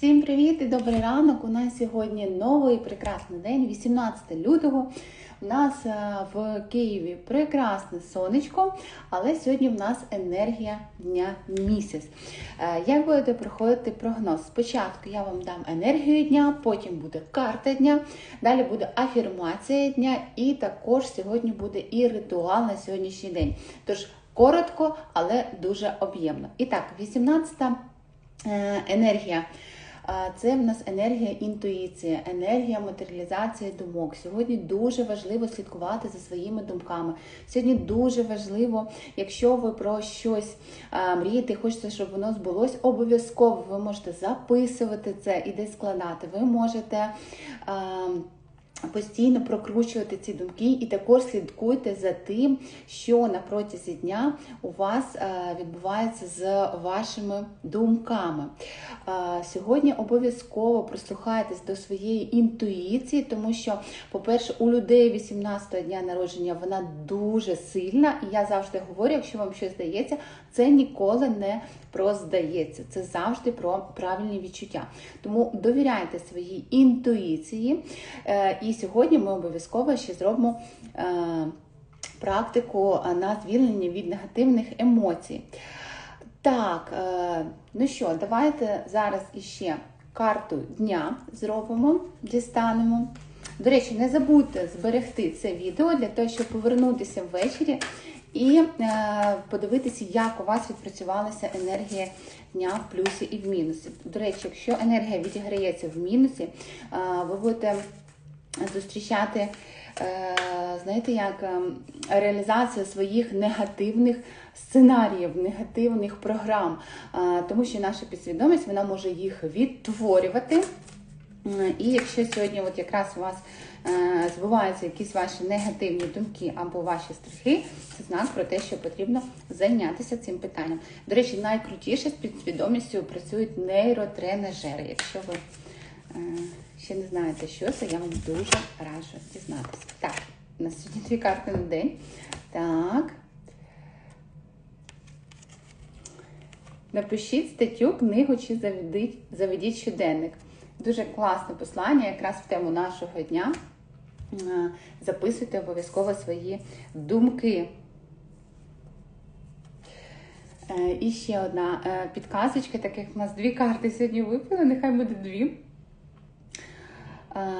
Всім привіт і добрий ранок. У нас сьогодні новий прекрасний день, 18 лютого. У нас е, в Києві прекрасне сонечко, але сьогодні в нас енергія дня місяць. Е, Як будете проходити прогноз? Спочатку я вам дам енергію дня, потім буде карта дня, далі буде афірмація дня, і також сьогодні буде і ритуал на сьогоднішній день. Тож коротко, але дуже об'ємно. І так, 18 е, енергія. Це в нас енергія інтуїції, енергія матеріалізації думок. Сьогодні дуже важливо слідкувати за своїми думками. Сьогодні дуже важливо, якщо ви про щось мрієте, хочете, щоб воно збулось, обов'язково ви можете записувати це і десь складати. Ви можете. Постійно прокручувати ці думки і також слідкуйте за тим, що на протязі дня у вас е, відбувається з вашими думками. Е, Сьогодні обов'язково прислухайтесь до своєї інтуїції, тому що, по-перше, у людей 18-го дня народження вона дуже сильна, і я завжди говорю, якщо вам щось здається, це ніколи не про здається, це завжди про правильні відчуття. Тому довіряйте своїй інтуїції. Е, І сьогодні ми обов'язково ще зробимо е, практику на звільнення від негативних емоцій. Так, е, ну що, давайте зараз іще карту дня зробимо, дістанемо. До речі, не забудьте зберегти це відео для того, щоб повернутися ввечері і е, подивитися, як у вас відпрацювалася енергія дня в плюсі і в мінусі. До речі, якщо енергія відіграється в мінусі, е, ви будете зустрічати, е, знаєте, як е, реалізацію своїх негативних сценаріїв, негативних програм, Е, тому що наша підсвідомість вона може їх відтворювати. І якщо сьогодні от якраз у вас збуваються якісь ваші негативні думки або ваші страхи, це знак про те, що потрібно зайнятися цим питанням. До речі, найкрутіше з підсвідомістю працюють нейротренажери. Якщо ви ще не знаєте, що це, я вам дуже раджу дізнатися. Так, у нас сьогодні дві карти на день. Так. Напишіть статтю, книгу чи заведіть, заведіть щоденник. Дуже класне послання, якраз в тему нашого дня. Записуйте обов'язково свої думки. Е, І ще одна е, підказочка, так як в нас дві карти сьогодні випали, нехай буде дві. Е,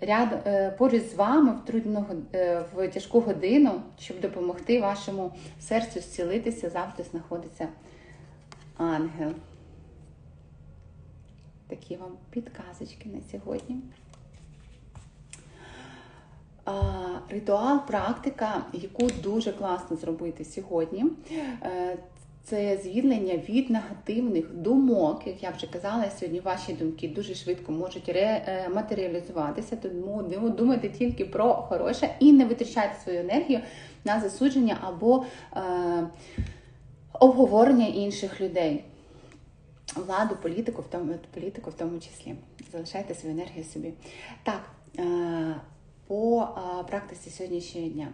Ряд е, поруч з вами в трудну е, в тяжку годину, щоб допомогти вашому серцю зцілитися, завжди знаходиться ангел. Такі вам підказочки на сьогодні. Ритуал, практика, яку дуже класно зробити сьогодні. Це звільнення від негативних думок, як я вже казала, сьогодні ваші думки дуже швидко можуть е, матеріалізуватися, тому думайте тільки про хороше і не витрачайте свою енергію на засудження або е, обговорення інших людей владу, політику, в тому політику в тому числі. Залишайте свою енергію собі. Так, е, по е, практиці сьогоднішнього дня.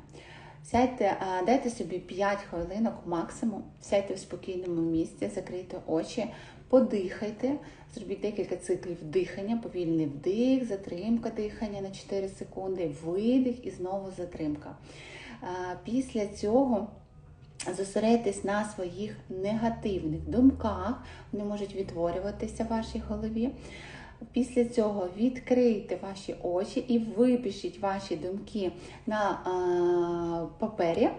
Сядьте, дайте собі 5 хвилинок максимум, сядьте в спокійному місці, закрийте очі, подихайте, зробіть декілька циклів дихання, повільний вдих, затримка дихання на 4 секунди, видих і знову затримка. Після цього Зосередьтесь на своїх негативних думках, вони можуть відтворюватися в вашій голові. Після цього відкрийте ваші очі і випишіть ваші думки на папері.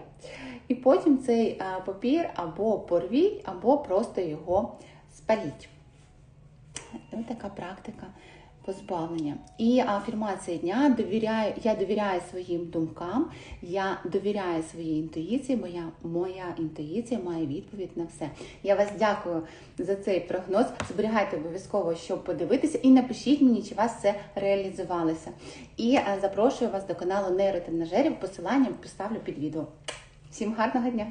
І потім цей е, папір або порвіть, або просто його спаліть. Ось така практика позбавлення. І афірмація дня довіряю, я довіряю своїм думкам, я довіряю своїй інтуїції, моя, моя інтуїція має відповідь на все. Я вас дякую за цей прогноз. Зберігайте обов'язково, щоб подивитися, і напишіть мені, чи вас це реалізувалося. І е, запрошую вас до каналу нейротренажерів. Посилання поставлю під відео. Всім гарного дня!